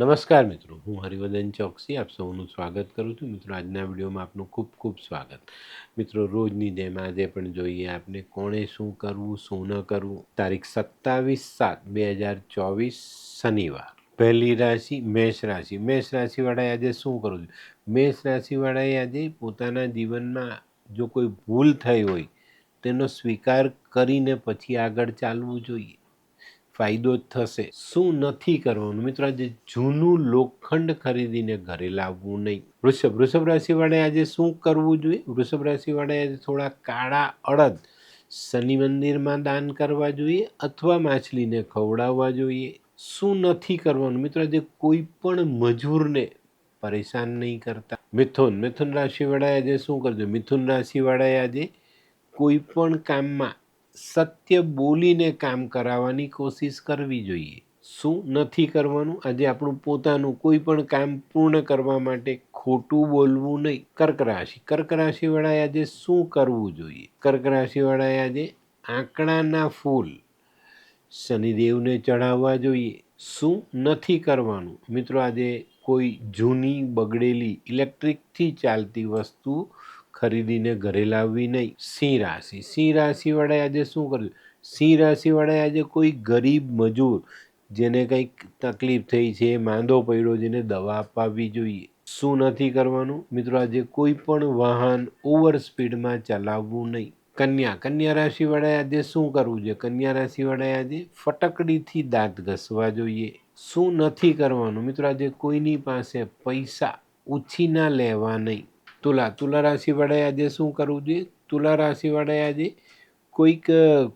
નમસ્કાર મિત્રો, હું હરિવર્ધન ચોકસી, આપ સૌનું સ્વાગત કરું છું. મિત્રો, આજના વિડીયોમાં આપનું ખૂબ ખૂબ સ્વાગત. મિત્રો, રોજની જેમ આજે પણ જોઈએ આપને કોણે શું કરવું, શું ન કરવું. તારીખ સત્તાવીસ સાત બે હજાર ચોવીસ શનિવાર. પહેલી રાશિ મેષ રાશિ. મેષ રાશિવાળાએ આજે શું કરવું જોઈએ? મેષ રાશિવાળાએ આજે પોતાના જીવનમાં જો કોઈ ભૂલ થઈ હોય, તેનો સ્વીકાર કરીને પછી આગળ ચાલવું જોઈએ. ફાયદો થશે. શું નથી કરવાનું? મિત્રો, આજે જૂનું લોખંડ ખરીદીને ઘરે લાવવું નહીં. વૃષભ વૃષભ રાશિવાળે આજે શું કરવું જોઈએ? વૃષભ રાશિવાળાએ આજે થોડા કાળા અડદ શનિ મંદિરમાં દાન કરવા જોઈએ અથવા માછલીને ખવડાવવા જોઈએ? શું નથી કરવાનું? મિત્રો, આજે કોઈ પણ મજૂરને પરેશાન નહીં કરતા. મિથુન મિથુન રાશિવાળાએ આજે શું કરજો? મિથુન રાશિવાળાએ આજે કોઈ પણ કામમાં સત્ય બોલીને કામ કરાવવાની કોશિશ કરવી જોઈએ. શું નથી કરવાનું? આજે આપણું પોતાનું કોઈ પણ કામ પૂર્ણ કરવા માટે ખોટું બોલવું નહીં. કર્ક રાશિ કર્ક રાશિવાળાએ આજે શું કરવું જોઈએ? કર્ક રાશિવાળાએ આજે આંકડાના ફૂલ શનિદેવને ચઢાવવા જોઈએ. શું નથી કરવાનું? મિત્રો, આજે કોઈ જૂની બગડેલી ઇલેક્ટ્રિકથી ચાલતી વસ્તુ ખરીદીને ઘરે લાવવી નહીં. સિંહ રાશિ. સિંહ રાશિવાળાએ આજે શું કર્યું? સિંહ રાશિવાળાએ આજે કોઈ ગરીબ મજૂર જેને કંઈક તકલીફ થઈ છે, માંદો પડ્યો જેને દવા અપાવવી જોઈએ. શું નથી કરવાનું? મિત્રો, આજે કોઈ પણ વાહન ઓવર સ્પીડમાં ચલાવવું નહીં. કન્યા. કન્યા રાશિવાળાએ આજે શું કરવું જોઈએ કન્યા રાશિવાળાએ આજે ફટકડીથી દાંત ઘસવા જોઈએ. શું નથી કરવાનું? મિત્રો, આજે કોઈની પાસે પૈસા ઉછીના લેવા નહીં. તુલા તુલા રાશિવાળાએ આજે શું કરવું જોઈએ? તુલા રાશિવાળાએ આજે કોઈક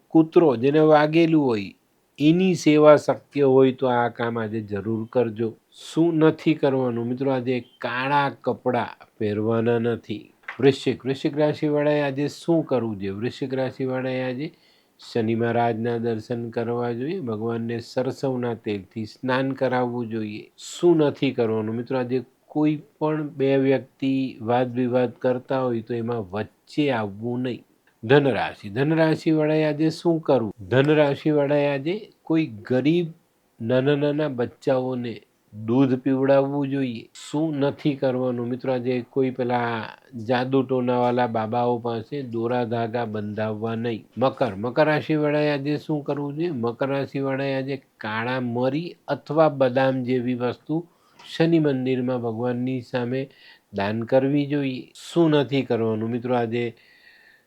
કૂતરો જેને વાગેલું હોય, એની સેવા શક્ય હોય તો આ કામ આજે જરૂર કરજો. શું નથી કરવાનું? મિત્રો, આજે કાળા કપડાં પહેરવાના નથી. વૃશ્ચિક વૃશ્ચિક રાશિવાળાએ આજે શું કરવું જોઈએ? વૃશ્ચિક રાશિવાળાએ આજે શનિ મહારાજના દર્શન કરવા જોઈએ, ભગવાનને સરસવના તેલથી સ્નાન કરાવવું જોઈએ. શું નથી કરવાનું? મિત્રો, આજે કોઈ પણ બે વ્યક્તિ વાદ વિવાદ કરતા હોય તો એમાં વચ્ચે આવવું નહીં. ધનરાશિ. ધનરાશિવાળાએ આજે શું કરવું? ધનરાશિવાળાએ આજે કોઈ ગરીબ નાના નાના બચ્ચાઓને દૂધ પીવડાવવું જોઈએ. શું નથી કરવાનું? મિત્રો, આજે કોઈ પેલા જાદુ ટોનાવાલા બાબાઓ પાસે દોરા ધાગા બંધાવવા નહીં. મકર. મકર રાશિવાળાએ આજે શું કરવું જોઈએ? મકર રાશિવાળાએ આજે કાળા મરી અથવા બદામ જેવી વસ્તુ શનિ મંદિરમાં ભગવાનની સામે દાન કરવી જોઈએ. શું નથી કરવાનું? મિત્રો, આજે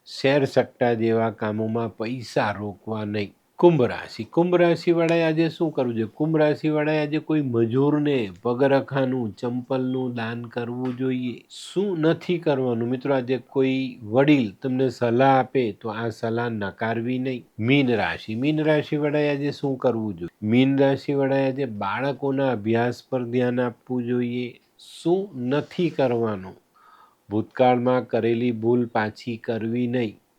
શેર સટ્ટા જેવા કામોમાં પૈસા રોકવા નહીં. કુંભ રાશિ. કુંભ રાશિવાળાએ આજે શું કરવું જોઈએ? કુંભ રાશિવાળાએ આજે કોઈ મજૂરને પગરખાનું ચંપલનું દાન કરવું જોઈએ? શું નથી કરવાનું? મિત્રો, આજે કોઈ વડીલ તમને સલાહ આપે તો આ સલાહ નકારવી નહીં. મીન રાશિ. મીન રાશિવાળાએ આજે શું કરવું જોઈએ? મીન રાશિવાળાએ આજે બાળકોના અભ્યાસ પર ધ્યાન આપવું જોઈએ. શું નથી કરવાનું? ભૂતકાળમાં કરેલી ભૂલ પાછી કરવી નહીં.